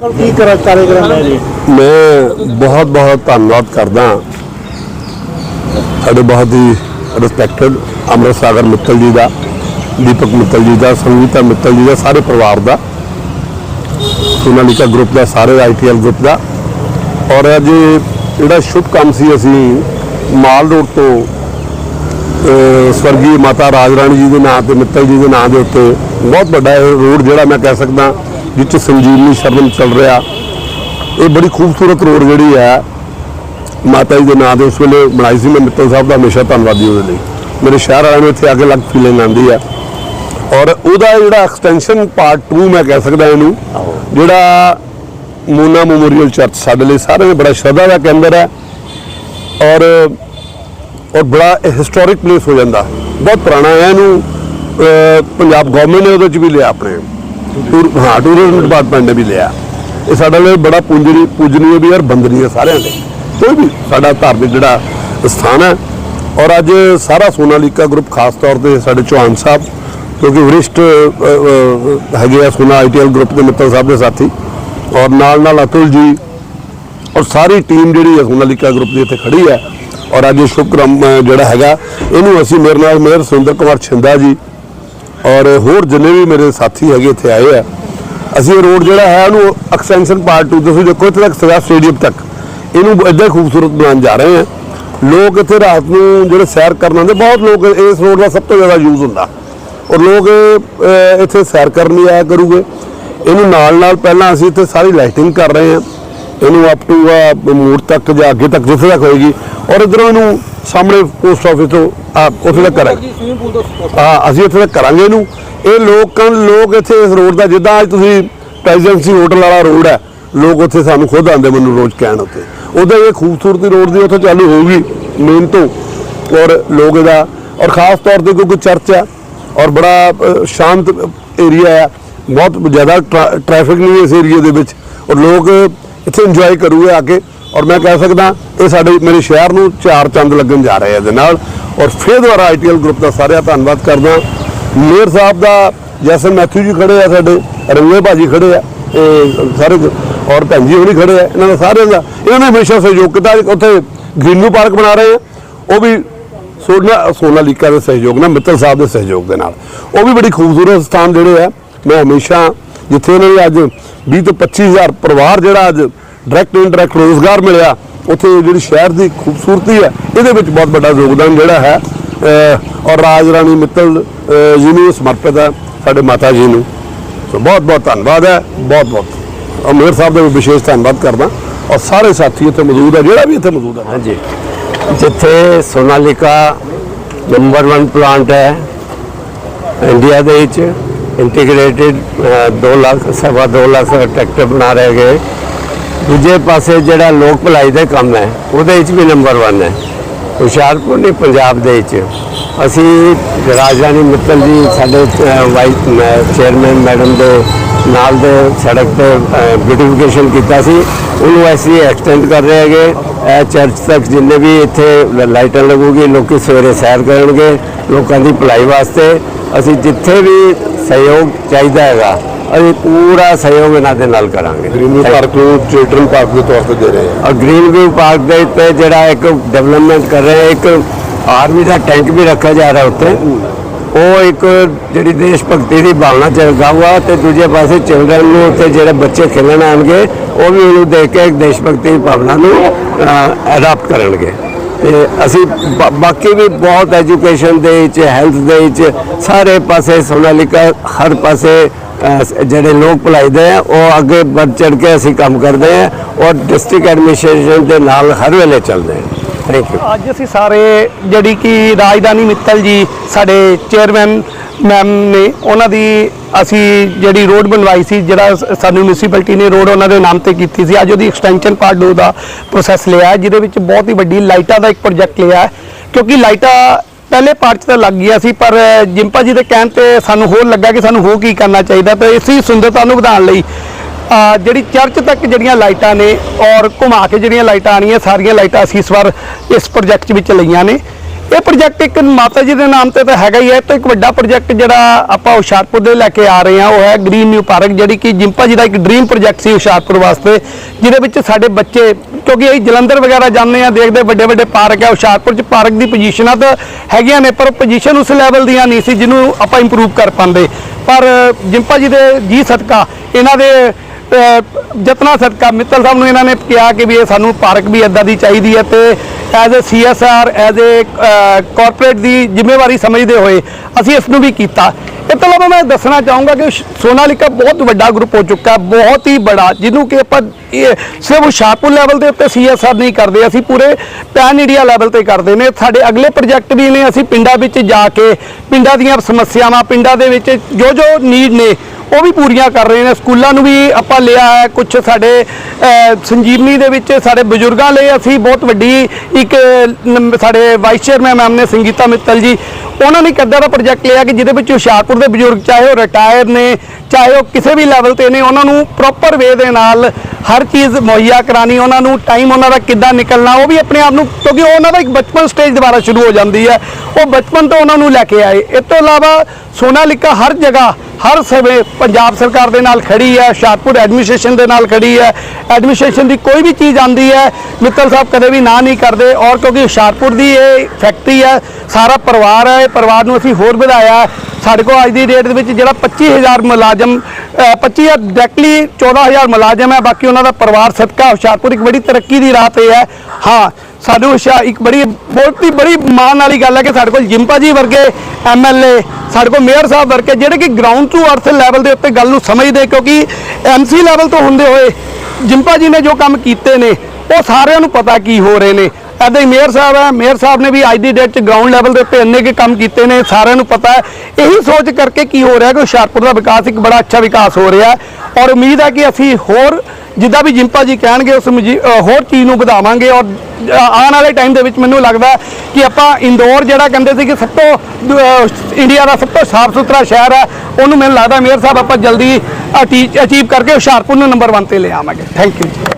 ਕੀ ਕਰ ਕਾਰਜਕ੍ਰਮ ਹੈ ਜੀ? ਮੈਂ ਬਹੁਤ ਬਹੁਤ ਧੰਨਵਾਦ ਕਰਦਾ ਸਾਡੇ ਬਹੁਤ ਹੀ ਰਿਸਪੈਕਟਡ ਅੰਮ੍ਰਿਤ ਸਾਗਰ ਮਿੱਤਲ ਜੀ ਦਾ, ਦੀਪਕ ਮਿੱਤਲ ਜੀ ਦਾ, ਸੰਗੀਤਾ ਮਿੱਤਲ ਜੀ ਦਾ, ਸਾਰੇ ਪਰਿਵਾਰ ਦਾ ਸੋਨਾਲੀਕਾ ਗਰੁੱਪ ਦਾ, ਸਾਰੇ ਆਈਟੀਐਲ ਗਰੁੱਪ ਦਾ। ਔਰ ਅੱਜ ਜਿਹੜਾ ਸ਼ੁਭ ਕੰਮ ਸੀ ਅਸੀਂ ਮਾਲ ਰੋਡ ਤੋਂ ਸਵਰਗੀ ਮਾਤਾ ਰਾਜ ਰਾਣੀ ਜੀ ਦੇ ਨਾਂ ਤੇ, ਮਿੱਤਲ ਜੀ ਦੇ ਨਾਂ ਦੇ ਉੱਤੇ, ਬਹੁਤ ਵੱਡਾ ਇਹ ਰੋਡ ਜਿਹੜਾ ਮੈਂ ਕਹਿ ਸਕਦਾ ਜਿਸ 'ਚ ਸੰਜੀਵਨੀ ਸ਼ਰਮ ਚੱਲ ਰਿਹਾ। ਇਹ ਬੜੀ ਖੂਬਸੂਰਤ ਰੋਡ ਜਿਹੜੀ ਹੈ, ਮਾਤਾ ਜੀ ਦੇ ਨਾਂ ਦੇ ਉਸ ਵੇਲੇ ਬਣਾਈ ਸੀ। ਮੈਂ ਮਿੱਤਲ ਸਾਹਿਬ ਦਾ ਹਮੇਸ਼ਾ ਧੰਨਵਾਦੀ ਉਹਦੇ ਲਈ। ਮੇਰੇ ਸ਼ਹਿਰ ਵਾਲਿਆਂ ਨੂੰ ਇੱਥੇ ਆ ਕੇ ਲੱਗ ਫੀਲਿੰਗ ਆਉਂਦੀ ਹੈ। ਔਰ ਉਹਦਾ ਜਿਹੜਾ ਐਕਸਟੈਂਸ਼ਨ ਪਾਰਟ 2 ਮੈਂ ਕਹਿ ਸਕਦਾ ਇਹਨੂੰ, ਜਿਹੜਾ ਮੋਨਾ ਮੈਮੋਰੀਅਲ ਚਰਚ ਸਾਡੇ ਲਈ ਸਾਰਿਆਂ ਦੇ ਬੜਾ ਸ਼ਰਧਾ ਦਾ ਕੇਂਦਰ ਹੈ। ਔਰ ਔਰ ਬੜਾ ਹਿਸਟੋਰਿਕ ਪਲੇਸ ਹੋ ਜਾਂਦਾ। ਬਹੁਤ ਪੁਰਾਣਾ ਹੈ। ਇਹਨੂੰ ਪੰਜਾਬ ਗਵਰਨਮੈਂਟ ਨੇ ਉਹਦੇ ਚ ਵੀ ਲਿਆ ਆਪਣੇ। ਟੂਰ ਹਾਂ, ਟੂਰਿਜ਼ਮ ਡਿਪਾਰਟਮੈਂਟ ਨੇ ਵੀ ਲਿਆ। ਇਹ ਸਾਡੇ ਲਈ ਬੜਾ ਪੂਜਨੀ ਪੂਜਨੀय ਵੀ ਹੈ ਔਰ ਬੰਦਨੀ ਹੈ ਸਾਰਿਆਂ ਦੇ ਕੋਈ ਵੀ ਸਾਡਾ ਧਾਰਮਿਕ ਜਿਹੜਾ ਸਥਾਨ ਹੈ। ਔਰ ਅੱਜ ਸਾਰਾ ਸੋਨਾਲੀਕਾ ਗਰੁੱਪ ਖਾਸ ਤੌਰ ਤੇ ਸਾਡੇ ਚੌਹਾਨ ਸਾਹਿਬ, ਕਿਉਂਕਿ ਵਰਿਸ਼ਟ ਹੈਗੇ ਆ ਸੋਨਾ ਆਈਟੀਐਲ ਗਰੁੱਪ ਦੇ ਮਿੱਤਰ ਸਾਹਿਬ ਦੇ ਸਾਥੀ। ਔਰ ਨਾਲ ਨਾਲ ਅਤੁਲ ਜੀ ਔਰ ਸਾਰੀ ਟੀਮ ਜਿਹੜੀ ਹੈ ਸੋਨਾਲੀਕਾ ਗਰੁੱਪ ਦੀ ਇੱਥੇ ਖੜੀ ਹੈ। ਔਰ ਅੱਜ ਸ਼ੁਭਕਰਮ ਜਿਹੜਾ ਹੈਗਾ, ਇਹਨੂੰ ਅਸੀਂ ਮੇਰੇ ਨਾਲ ਮੇਰ ਸੁੰਦਰ ਕੁਮਾਰ ਛਿੰਦਾ ਜੀ ਔਰ ਹੋਰ ਜਿੰਨੇ ਵੀ ਮੇਰੇ ਸਾਥੀ ਹੈਗੇ ਇੱਥੇ ਆਏ ਆ, ਅਸੀਂ ਇਹ ਰੋਡ ਜਿਹੜਾ ਹੈ ਉਹਨੂੰ ਐਕਸਟੈਂਸ਼ਨ ਪਾਰਟ 2 ਤੁਸੀਂ ਦੇਖੋ ਇੱਥੇ ਤੱਕ ਸਗਾ ਸਟੇਡੀਅਮ ਤੱਕ। ਇਹਨੂੰ ਇੱਦਾਂ ਖੂਬਸੂਰਤ ਬਣਾਉਣ ਜਾ ਰਹੇ ਆ। ਲੋਕ ਇੱਥੇ ਰਾਤ ਨੂੰ ਜਿਹੜੇ ਸੈਰ ਕਰਨ ਆਉਂਦੇ, ਬਹੁਤ ਲੋਕ ਇਸ ਰੋਡ ਦਾ ਸਭ ਤੋਂ ਜ਼ਿਆਦਾ ਯੂਜ਼ ਹੁੰਦਾ। ਔਰ ਲੋਕ ਇੱਥੇ ਸੈਰ ਕਰਨ ਲਈ ਆਇਆ ਕਰੂਗੇ। ਇਹਨੂੰ ਨਾਲ ਨਾਲ ਪਹਿਲਾਂ ਅਸੀਂ ਇੱਥੇ ਸਾਰੀ ਲਾਈਟਿੰਗ ਕਰ ਰਹੇ ਹਾਂ ਇਹਨੂੰ ਅਪ ਟੂ ਮੋੜ ਤੱਕ ਜਾਂ ਅੱਗੇ ਤੱਕ ਜਿੱਥੇ ਤੱਕ ਹੋਏਗੀ। ਔਰ ਇਧਰੋਂ ਇਹਨੂੰ ਸਾਹਮਣੇ ਪੋਸਟ ਆਫਿਸ ਤੋਂ ਆ ਉੱਥੇ ਤੱਕ ਕਰਾਂਗੇ। ਹਾਂ ਅਸੀਂ ਇੱਥੇ ਤੱਕ ਕਰਾਂਗੇ ਇਹਨੂੰ। ਇਹ ਲੋਕਾਂ ਲੋਕ ਇੱਥੇ ਇਸ ਰੋਡ ਦਾ ਜਿੱਦਾਂ ਅੱਜ ਤੁਸੀਂ ਪ੍ਰੈਜ਼ੀਡੈਂਸੀ ਹੋਟਲ ਵਾਲਾ ਰੋਡ ਹੈ ਲੋਕ ਉੱਥੇ ਸਾਨੂੰ ਖੁਦ ਆਉਂਦੇ ਮੈਨੂੰ ਰੋਜ਼ ਕਹਿਣ ਉੱਤੇ ਉਹਦਾ ਇਹ ਖੂਬਸੂਰਤੀ ਰੋਡ ਦੀ ਉੱਥੇ ਚਾਲੂ ਹੋਊਗੀ ਮੇਨ ਤੋਂ। ਔਰ ਲੋਕ ਇਹਦਾ ਔਰ ਖਾਸ ਤੌਰ ਤੇ ਕਿਉਂਕਿ ਚਰਚ ਹੈ ਔਰ ਬੜਾ ਸ਼ਾਂਤ ਏਰੀਆ ਹੈ। ਬਹੁਤ ਜ਼ਿਆਦਾ ਟਰਾ- ਟ੍ਰੈਫਿਕ ਨਹੀਂ ਇਸ ਏਰੀਆ ਦੇ ਵਿੱਚ। ਔਰ ਲੋਕ ਇੱਥੇ ਇੰਜੋਏ ਕਰੂਗੇ ਆ ਕੇ। ਔਰ ਮੈਂ ਕਹਿ ਸਕਦਾ ਇਹ ਸਾਡੇ ਮੇਰੇ ਸ਼ਹਿਰ ਨੂੰ ਚਾਰ ਚੰਦ ਲੱਗਣ ਜਾ ਰਹੇ ਆ ਇਹਦੇ ਨਾਲ। ਔਰ ਫਿਰ ਦੁਬਾਰਾ ਆਈਟੀਐਲ ਗਰੁੱਪ ਦਾ ਸਾਰਿਆਂ ਦਾ ਧੰਨਵਾਦ ਕਰਦਾ। ਮੇਅਰ ਸਾਹਿਬ ਦਾ ਜੈਸਨ ਮੈਥਿਊ ਜੀ ਖੜੇ ਆ ਸਾਡੇ ਰੰਗੇ ਭਾਜੀ ਖੜੇ ਆ ਇਹ ਸਾਰੇ ਔਰ ਭੈਣ ਜੀ ਹੋਣੀ ਖੜੇ ਆ, ਇਹਨਾਂ ਦਾ ਸਾਰਿਆਂ ਦਾ। ਇਹਨਾਂ ਨੇ ਹਮੇਸ਼ਾ ਸਹਿਯੋਗ ਕੀਤਾ ਉੱਥੇ ਗ੍ਰੀਨੂ ਪਾਰਕ ਬਣਾ ਰਹੇ ਆ। ਉਹ ਵੀ ਸੋਨਾ ਸੋਨਾ ਲੀਕਾ ਦੇ ਸਹਿਯੋਗ ਨਾਲ, ਮਿੱਤਲ ਸਾਹਿਬ ਦੇ ਸਹਿਯੋਗ ਦੇ ਨਾਲ। ਉਹ ਵੀ ਬੜੀ ਖੂਬਸੂਰਤ ਸਥਾਨ ਜਿਹੜੇ ਆ, ਮੈਂ ਹਮੇਸ਼ਾ ਜਿੱਥੇ ਉਹਨਾਂ ਨੇ ਅੱਜ 20 ਤੋਂ 25000 ਪਰਿਵਾਰ ਜਿਹੜਾ ਅੱਜ ਡਾਇਰੈਕਟ ਇਨਡਾਇਰੈਕਟ ਰੋਜ਼ਗਾਰ ਮਿਲਿਆ। ਉੱਥੇ ਜਿਹੜੀ ਸ਼ਹਿਰ ਦੀ ਖੂਬਸੂਰਤੀ ਹੈ, ਇਹਦੇ ਵਿੱਚ ਬਹੁਤ ਵੱਡਾ ਯੋਗਦਾਨ ਜਿਹੜਾ ਹੈ ਔਰ ਰਾਜ ਰਾਣੀ ਮਿੱਤਲ ਜੀ ਨੂੰ ਸਮਰਪਿਤ ਹੈ ਸਾਡੇ ਮਾਤਾ ਜੀ ਨੂੰ। ਸੋ ਬਹੁਤ ਬਹੁਤ ਧੰਨਵਾਦ ਹੈ, ਬਹੁਤ ਬਹੁਤ। ਔਰ ਮੇਰ ਸਾਹਿਬ ਦਾ ਵੀ ਵਿਸ਼ੇਸ਼ ਧੰਨਵਾਦ ਕਰਦਾ। ਔਰ ਸਾਰੇ ਸਾਥੀ ਇੱਥੇ ਮੌਜੂਦ ਹੈ, ਜਿਹੜਾ ਵੀ ਇੱਥੇ ਮੌਜੂਦ ਹੈ। ਹਾਂਜੀ। ਜਿੱਥੇ ਸੋਨਾਲੀਕਾ ਨੰਬਰ 1 ਪਲਾਂਟ ਹੈ ਇੰਡੀਆ ਦੇ ਵਿੱਚ ਇੰਟੀਗ੍ਰੇਟਿਡ 2 ਲੱਖ, ਸਵਾ 2 ਲੱਖ ਟਰੈਕਟਰ ਬਣਾ ਰਹੇ ਗਏ ਦੂਜੇ ਪਾਸੇ ਜਿਹੜਾ ਲੋਕ ਭਲਾਈ ਦਾ ਕੰਮ ਹੈ, ਉਹਦੇ ਵਿੱਚ ਵੀ ਨੰਬਰ 1 ਹੈ। ਹੁਸ਼ਿਆਰਪੁਰ ਨਹੀਂ, ਪੰਜਾਬ ਦੇ ਵਿੱਚ। ਅਸੀਂ ਰਾਜਧਾਨੀ ਮਿੱਤਲ ਜੀ, ਸਾਡੇ ਵਾਈਸ ਚੇਅਰਮੈਨ ਮੈਡਮ ਦੇ ਨਾਲ ਦੇ ਸੜਕ ਤੇ ਬਿਊਟੀਫਿਕੇਸ਼ਨ ਕੀਤਾ ਸੀ। ਉਹਨੂੰ ਅਸੀਂ ਐਕਸਟੈਂਡ ਕਰ ਰਹੇ ਹੈਗੇ। ਇਹ ਚਰਚ ਤੱਕ ਜਿੰਨੇ ਵੀ ਇੱਥੇ ਲਾਈਟਾਂ ਲੱਗੂਗੀ, ਲੋਕੀ ਸਵੇਰੇ ਸੈਰ ਕਰਨਗੇ, ਲੋਕਾਂ ਦੀ ਭਲਾਈ ਵਾਸਤੇ। ਅਸੀਂ ਜਿੱਥੇ ਵੀ ਸਹਿਯੋਗ ਚਾਹੀਦਾ ਹੈਗਾ ਅਸੀਂ ਪੂਰਾ ਸਹਿਯੋਗ ਇਹਨਾਂ ਦੇ ਨਾਲ ਕਰਾਂਗੇ। ਗ੍ਰੀਨਵਿਊ ਪਾਰਕ ਨੂੰ ਚਿਲਡਰਨ ਪਾਰਕ ਦੇ ਤੌਰ ਤੇ ਦੇ ਰਹੇ ਆ। ਔਰ ਗ੍ਰੀਨ ਵਿਊ ਪਾਰਕ ਦੇ ਉੱਤੇ ਜਿਹੜਾ ਇੱਕ ਡਿਵੈਲਪਮੈਂਟ ਕਰ ਰਹੇ ਇੱਕ ਆਰਮੀ ਦਾ ਟੈਂਕ ਵੀ ਰੱਖਿਆ ਜਾ ਰਿਹਾ ਉੱਤੇ ਉਹ ਇੱਕ ਜਿਹੜੀ ਦੇਸ਼ ਭਗਤੀ ਦੀ ਭਾਵਨਾ ਜਗਾਊਗਾ ਤੇ ਦੂਜੇ ਪਾਸੇ ਚਿਲਡਰਨ ਨੂੰ ਉੱਤੇ ਜਿਹੜੇ ਬੱਚੇ ਖੇਡਣ ਆਣਗੇ ਉਹ ਵੀ ਉਹਨੂੰ ਦੇਖ ਕੇ ਇੱਕ ਦੇਸ਼ ਭਗਤੀ ਦੀ ਭਾਵਨਾ ਨੂੰ ਅਡਾਪਟ ਕਰਨਗੇ। ਤੇ ਅਸੀਂ ਬਾਕੀ ਵੀ ਬਹੁਤ ਐਜੂਕੇਸ਼ਨ ਦੇ ਵਿੱਚ ਹੈਲਥ ਦੇ ਵਿੱਚ ਸਾਰੇ ਪਾਸੇ ਸੋਨਾਲੀਕਾ ਹਰ ਪਾਸੇ ਜਿਹੜੇ ਲੋਕ ਭਲਾਈ ਦੇ ਆ, ਉਹ ਅੱਗੇ ਵੱਧ ਚੜ ਕੇ ਅਸੀਂ ਕੰਮ ਕਰਦੇ ਆ, ਔਰ ਡਿਸਟ੍ਰਿਕਟ ਐਡਮਿਨਿਸਟ੍ਰੇਸ਼ਨ ਦੇ ਨਾਲ ਹਰ ਵੇਲੇ ਚੱਲਦੇ ਆ। ਥੈਂਕ ਯੂ ਅੱਜ ਅਸੀਂ ਸਾਰੇ ਜਿਹੜੀ ਕਿ ਰਾਜਧਾਨੀ ਮਿੱਤਲ ਜੀ, ਸਾਡੇ ਚੇਅਰਮੈਨ ਮੈਮ ਨੇ ਉਹਨਾਂ ਦੀ ਅਸੀਂ ਜਿਹੜੀ ਰੋਡ ਬਣਵਾਈ ਸੀ, ਜਿਹੜਾ ਸਾਨੂੰ ਮਿਊਨਿਸਪੈਲਿਟੀ ਨੇ ਰੋਡ ਉਹਨਾਂ ਦੇ ਨਾਮ ਤੇ ਕੀਤੀ ਸੀ, ਅੱਜ ਉਹਦੀ ਐਕਸਟੈਂਸ਼ਨ ਪਾਰਟ 2 ਦਾ ਪ੍ਰੋਸੈਸ ਲਿਆ ਜਿਹਦੇ ਵਿੱਚ ਬਹੁਤ ਹੀ ਵੱਡੀ ਲਾਈਟਾਂ ਦਾ ਇੱਕ ਪ੍ਰੋਜੈਕਟ ਲਿਆ ਕਿਉਂਕਿ ਲਾਈਟਾਂ ਪਹਿਲੇ ਪਾਰਟ 'ਚ ਤਾਂ ਲੱਗ ਗਿਆ ਸੀ, ਪਰ ਜਿੰਪਾ ਜੀ ਦੇ ਕਹਿਣ ਤੇ ਸਾਨੂੰ ਹੋਰ ਲੱਗਾ ਕਿ ਸਾਨੂੰ ਹੋਰ ਕੀ ਕਰਨਾ ਚਾਹੀਦਾ ਤੇ ਇਸੇ ਸੁੰਦਰਤਾ ਨੂੰ ਵਧਾਉਣ ਲਈ ਜਿਹੜੀ ਚਰਚ ਤੱਕ ਜਿਹੜੀਆਂ ਲਾਈਟਾਂ ਨੇ ਔਰ ਘੁਮਾ ਕੇ ਜਿਹੜੀਆਂ ਲਾਈਟਾਂ ਆਣੀਆਂ ਸਾਰੀਆਂ ਲਾਈਟਾਂ ਅਸੀਂ ਇਸ ਵਾਰ ਇਸ ਪ੍ਰੋਜੈਕਟ ਵਿੱਚ ਲਈਆਂ ਨੇ। ਇਹ ਪ੍ਰੋਜੈਕਟ ਇੱਕ ਮਾਤਾ ਜੀ ਦੇ ਨਾਮ ਤੇ ਤਾਂ ਹੈਗਾ ਹੀ ਹੈ ਤੇ ਇੱਕ ਵੱਡਾ ਪ੍ਰੋਜੈਕਟ ਜਿਹੜਾ ਆਪਾਂ ਹੁਸ਼ਿਆਰਪੁਰ ਦੇ ਲੈ ਕੇ ਆ ਰਹੇ ਹਾਂ ਉਹ ਹੈ ਗ੍ਰੀਨ ਨਿਊ ਪਾਰਕ ਜਿਹੜੀ ਕਿ ਜਿੰਪਾ ਜੀ ਦਾ ਇੱਕ ਡ੍ਰੀਮ ਪ੍ਰੋਜੈਕਟ ਸੀ ਹੁਸ਼ਿਆਰਪੁਰ ਵਾਸਤੇ ਜਿਹਦੇ ਵਿੱਚ ਸਾਡੇ ਬੱਚੇ ਕਿਉਂਕਿ ਅਸੀਂ ਜਲੰਧਰ ਵਗੈਰਾ ਜਾਂਦੇ ਆ ਦੇਖਦੇ ਵੱਡੇ ਵੱਡੇ ਪਾਰਕ ਹੈ ਹੁਸ਼ਿਆਰਪੁਰ ਚ ਪਾਰਕ ਦੀ ਪੋਜੀਸ਼ਨਾਂ ਤਾਂ ਹੈਗੀਆਂ ਨੇ ਪਰ ਪੋਜੀਸ਼ਨ ਉਸ ਲੈਵਲ ਦੀਆਂ ਨਹੀਂ ਸੀ ਜਿਹਨੂੰ ਆਪਾਂ ਇੰਪਰੂਵ ਕਰ ਪਾਉਂਦੇ। ਪਰ ਜਿੰਪਾ ਜੀ ਦੇ ਜੀ ਸਦਕਾ ਇਹਨਾਂ ਦੇ ਅਹ, ਯਤਨਾਂ ਸਦਕਾ ਮਿੱਤਲ ਸਾਹਿਬ ਨੂੰ ਇਹਨਾਂ ਨੇ ਕਿਹਾ ਕਿ ਵੀ ਇਹ ਸਾਨੂੰ ਪਾਰਕ ਵੀ ਇਦਾਂ ਦੀ ਚਾਹੀਦੀ ਹੈ ਤੇ as a CSR as a corporate ਦੀ ਜ਼ਿੰਮੇਵਾਰੀ ਸਮਝਦੇ ਹੋਏ ਅਸੀਂ ਇਸ ਨੂੰ ਵੀ ਕੀਤਾ। ਇਹ ਤੋਂ ਇਲਾਵਾ ਮੈਂ ਦੱਸਣਾ ਚਾਹੂੰਗਾ ਕਿ ਸ਼- ਸੋਨਾਲੀਕਾ ਬਹੁਤ ਵੱਡਾ ਗਰੁੱਪ ਹੋ ਚੁੱਕਾ ਬਹੁਤ ਹੀ ਬੜਾ, ਜਿਹਨੂੰ ਕਿ ਆਪਾਂ ਸਿਰਫ ਹੁਸ਼ਿਆਰਪੁਰ ਲੈਵਲ ਦੇ ਉੱਤੇ ਸੀਐਸਆਰ ਨਹੀਂ ਕਰਦੇ, ਅਸੀਂ ਪੂਰੇ ਪੈਨ ਇੰਡੀਆ ਲੈਵਲ ਤੇ ਕਰਦੇ ਨੇ। ਸਾਡੇ ਅਗਲੇ ਪ੍ਰੋਜੈਕਟ ਵੀ ਨੇ, ਅਸੀਂ ਪਿੰਡਾਂ ਵਿੱਚ ਜਾ ਕੇ, ਪਿੰਡਾਂ ਦੀਆਂ ਸਮੱਸਿਆਵਾਂ, ਪਿੰਡਾਂ ਦੇ ਵਿੱਚ ਜੋ ਜੋ ਨੀਡ ਨੇ, ਉਹ ਵੀ ਪੂਰੀਆਂ ਕਰ ਰਹੇ ਨੇ। ਸਕੂਲਾਂ ਨੂੰ ਵੀ ਆਪਾਂ ਲਿਆ ਹੈ ਕੁਝ ਸਾਡੇ ਸੰਜੀਵਨੀ ਦੇ ਵਿੱਚ ਸਾਡੇ ਬਜ਼ੁਰਗਾਂ ਲਈ ਅਸੀਂ ਬਹੁਤ ਵੱਡੀ ਇੱਕ ਨੰਬ- ਸਾਡੇ ਵਾਈਸ ਚੇਅਰਮੈਨ ਮੈਮ ਨੇ ਸੰਗੀਤਾ ਮਿੱਤਲ ਜੀ ਉਹਨਾਂ ਨੇ ਇੱਕ ਏਦਾਂ ਦਾ ਪ੍ਰੋਜੈਕਟ ਲਿਆ ਕਿ ਜਿਹਦੇ ਵਿੱਚ ਹੁਸ਼ਿਆਰਪੁਰ ਦੇ ਬਜ਼ੁਰਗ ਚਾਹੇ ਉਹ ਰਿਟਾਇਰ ਨੇ, ਚਾਹੇ ਉਹ ਕਿਸੇ ਵੀ ਲੈਵਲ ਤੇ ਨੇ, ਉਹਨਾਂ ਨੂੰ ਪ੍ਰੋਪਰ ਵੇ ਦੇ ਨਾਲ ਹਰ ਚੀਜ਼ ਮੁਹੱਈਆ ਕਰਾਣੀ ਉਹਨਾਂ ਨੂੰ ਟਾਈਮ ਉਹਨਾਂ ਦਾ ਕਿੱਦਾਂ ਨਿਕਲਣਾ, ਉਹ ਵੀ ਆਪਣੇ ਆਪ ਨੂੰ ਕਿਉਂਕਿ ਉਹ ਉਹਨਾਂ ਦਾ ਇੱਕ ਬਚਪਨ ਸਟੇਜ ਦੁਬਾਰਾ ਸ਼ੁਰੂ ਹੋ ਜਾਂਦੀ ਹੈ। ਉਹ ਬਚਪਨ ਤੋਂ ਉਹਨਾਂ ਨੂੰ ਲੈ ਕੇ ਆਏ। ਇਸ ਤੋਂ ਇਲਾਵਾ ਸੋਨਾਲਿਕਾ ਹਰ ਜਗ੍ਹਾ, ਹਰ ਸਮੇਂ ਪੰਜਾਬ ਸਰਕਾਰ ਦੇ ਨਾਲ ਖੜੀ ਹੈ, ਹੁਸ਼ਿਆਰਪੁਰ ਐਡਮਿਨਿਸਟ੍ਰੇਸ਼ਨ ਦੇ ਨਾਲ ਖੜੀ ਹੈ। ਐਡਮਿਨਿਸਟ੍ਰੇਸ਼ਨ ਦੀ ਕੋਈ ਵੀ ਚੀਜ਼ ਆਂਦੀ ਹੈ, ਮਿੱਤਲ ਸਾਹਿਬ ਕਦੇ ਵੀ ਨਾ ਨਹੀਂ ਕਰਦੇ। ਔਰ ਕਿਉਂਕਿ ਹੁਸ਼ਿਆਰਪੁਰ ਦੀ ਇਹ ਫੈਕਟਰੀ ਹੈ, ਸਾਰਾ ਪਰਿਵਾਰ ਹੈ ਇਹ ਪਰਿਵਾਰ ਨੂੰ ਅਸੀਂ ਹੋਰ ਵਧਾਇਆ ਹੈ। ਸਾਡੇ ਕੋਲ ਅੱਜ ਦੀ ਡੇਟ ਦੇ ਵਿੱਚ ਜਿਹੜਾ 25000 ਮੁਲਾਜ਼ਮ, ਅਹ 25 ਡਾਇਰੈਕਟਲੀ 14000 ਮੁਲਾਜ਼ਮ ਹੈ। ਬਾਕੀ ਉਹਨਾਂ ਦਾ ਪਰਿਵਾਰ ਸਦਕਾ ਹੁਸ਼ਿਆਰਪੁਰ ਇੱਕ ਬੜੀ ਤਰੱਕੀ ਦੀ ਰਾਹ ਤੇ ਹੈ। ਹਾਂ, ਸਾਨੂੰ ਇੱਕ ਬੜੀ, ਬਹੁਤ ਹੀ ਬੜੀ ਮਾਣ ਵਾਲੀ ਗੱਲ ਹੈ ਕਿ ਸਾਡੇ ਕੋਲ ਜਿੰਪਾ ਜੀ ਵਰਗੇ ਐਮਐਲਏ ਸਾਡੇ ਕੋਲ ਮੇਅਰ ਸਾਹਿਬ ਵਰਗੇ ਜਿਹੜੇ ਕਿ ਗਰਾਊਂਡ ਟੂ ਅਰਥ ਲੈਵਲ ਦੇ ਉੱਤੇ ਗੱਲ ਨੂੰ ਸਮਝਦੇ ਕਿਉਂਕਿ ਐਮਸੀ ਲੈਵਲ ਤੋਂ ਹੁੰਦੇ ਹੋਏ ਜਿੰਪਾ ਜੀ ਨੇ ਜੋ ਕੰਮ ਕੀਤੇ ਨੇ, ਉਹ ਸਾਰਿਆਂ ਨੂੰ ਪਤਾ ਕੀ ਹੋ ਰਹੇ ਨੇ। ਐਦਾਂ ਹੀ ਮੇਅਰ ਸਾਹਿਬ ਹੈ ਮੇਅਰ ਸਾਹਿਬ ਨੇ ਵੀ ਅੱਜ ਦੀ ਡੇਟ 'ਚ ਗਰਾਊਂਡ ਲੈਵਲ ਦੇ ਉੱਤੇ ਇੰਨੇ ਕੇ ਕੰਮ ਕੀਤੇ ਨੇ ਸਾਰਿਆਂ ਨੂੰ ਪਤਾ ਹੈ। ਇਹੀ ਸੋਚ ਕਰਕੇ ਕੀ ਹੋ ਰਿਹਾ ਕਿ ਹੁਸ਼ਿਆਰਪੁਰ ਦਾ ਵਿਕਾਸ ਇੱਕ ਬੜਾ ਅੱਛਾ ਵਿਕਾਸ ਹੋ ਰਿਹਾ ਔਰ ਉਮੀਦ ਹੈ ਕਿ ਅਸੀਂ ਹੋਰ ਜਿੱਦਾਂ ਵੀ ਜਿੰਪਾ ਜੀ ਕਹਿਣਗੇ ਉਸ ਮਜੀ- ਹੋਰ ਚੀਜ਼ ਨੂੰ ਵਧਾਵਾਂਗੇ। ਔਰ ਆਉਣ ਵਾਲੇ ਟਾਈਮ ਦੇ ਵਿੱਚ ਮੈਨੂੰ ਲੱਗਦਾ ਕਿ ਆਪਾਂ ਇੰਦੌਰ ਜਿਹੜਾ ਕਹਿੰਦੇ ਸੀ ਕਿ ਸਭ ਤੋਂ ਅ, ਇੰਡੀਆ ਦਾ ਸਭ ਤੋਂ ਸਾਫ਼ ਸੁਥਰਾ ਸ਼ਹਿਰ ਹੈ ਉਹਨੂੰ ਮੈਨੂੰ ਲੱਗਦਾ ਮੇਅਰ ਸਾਹਿਬ ਆਪਾਂ ਜਲਦੀ ਅਚੀਵ ਕਰਕੇ ਹੁਸ਼ਿਆਰਪੁਰ ਨੂੰ ਨੰਬਰ 1 ਤੇ ਲੈ ਆਵਾਂਗੇ। ਥੈਂਕ ਯੂ ਜੀ।